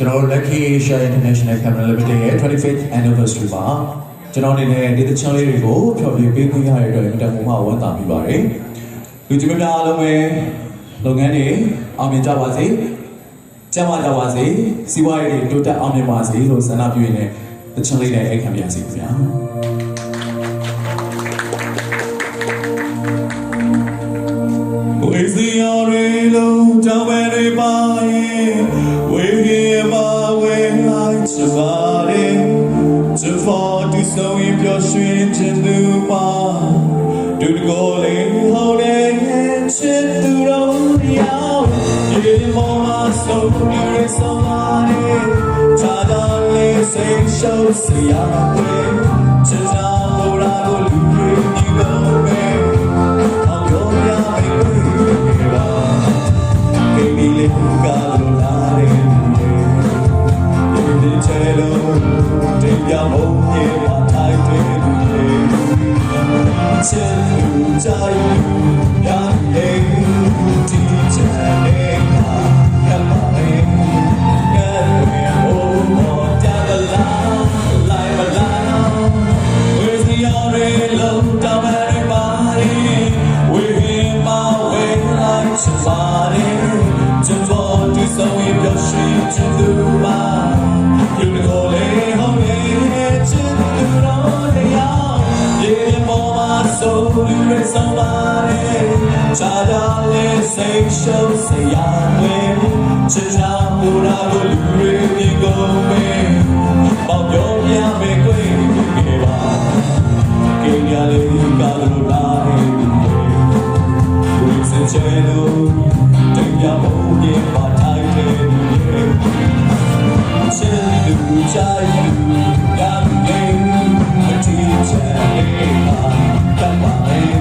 ကျွန်တော်တို့ Lucky Asia International Camera Limited ရဲ့ 25th anniversary မှာကျွန်တော်အနေနဲ့ဒီသချမ်းလေးတွေကိုဖျော်ဖြေပေးခွင့်ရတဲ့အတွက်အင်မတန်မှဝမ်းသာမိပါတယ်လူကြီးများအားလုံးပဲလုပ်ငန်းတွေအောင်မြင်ကြပါစေကျန်းမာကြပါစေစီးပွားရေးတွေတိုးတက်အောင်မြင်ပါစေလို့ဆန္ဒပြုရင်းနဲ့သချမ်းလေးနဲ့အိတ်ခံပါရစေခင်ဗျာဝေစီရော်ရီလုံးတောင်းပဲတွေပါရ ဖို့ဒီဆိုရင်ပျော်ရွှင်ခြင်းသူပါဒူတကိုလေးဟောတဲ့ချစ်သူတော်ရောက်ဒီမောမဆိုဒီရဆောင်ပါတယ်ချာတော်လေးစိတ်ရှုပ်စရာတွေချစ်စာလိုရာကိုလူ တင်ပြမုံပြေပါထိုက်တယ်ချစ်လူကြိုက်ရတဲ့ဒီချေလေးကကမလေးကဲဘိုးမောတလာလိုက်မလာ Where's the yellow down at the body? We're in my way like somebody. Just want to so we go straight to the bar. You somebody. Charlie, say show, say Yahweh. Chija, Buddha, will you bring me go me? Bob Yodia, me queen, me va. Kenya, Lika, Lunari. Wings and Chelo, take your own game, but I can't. Chelu, Chayu, Yam Game, a teacher, a man, come on.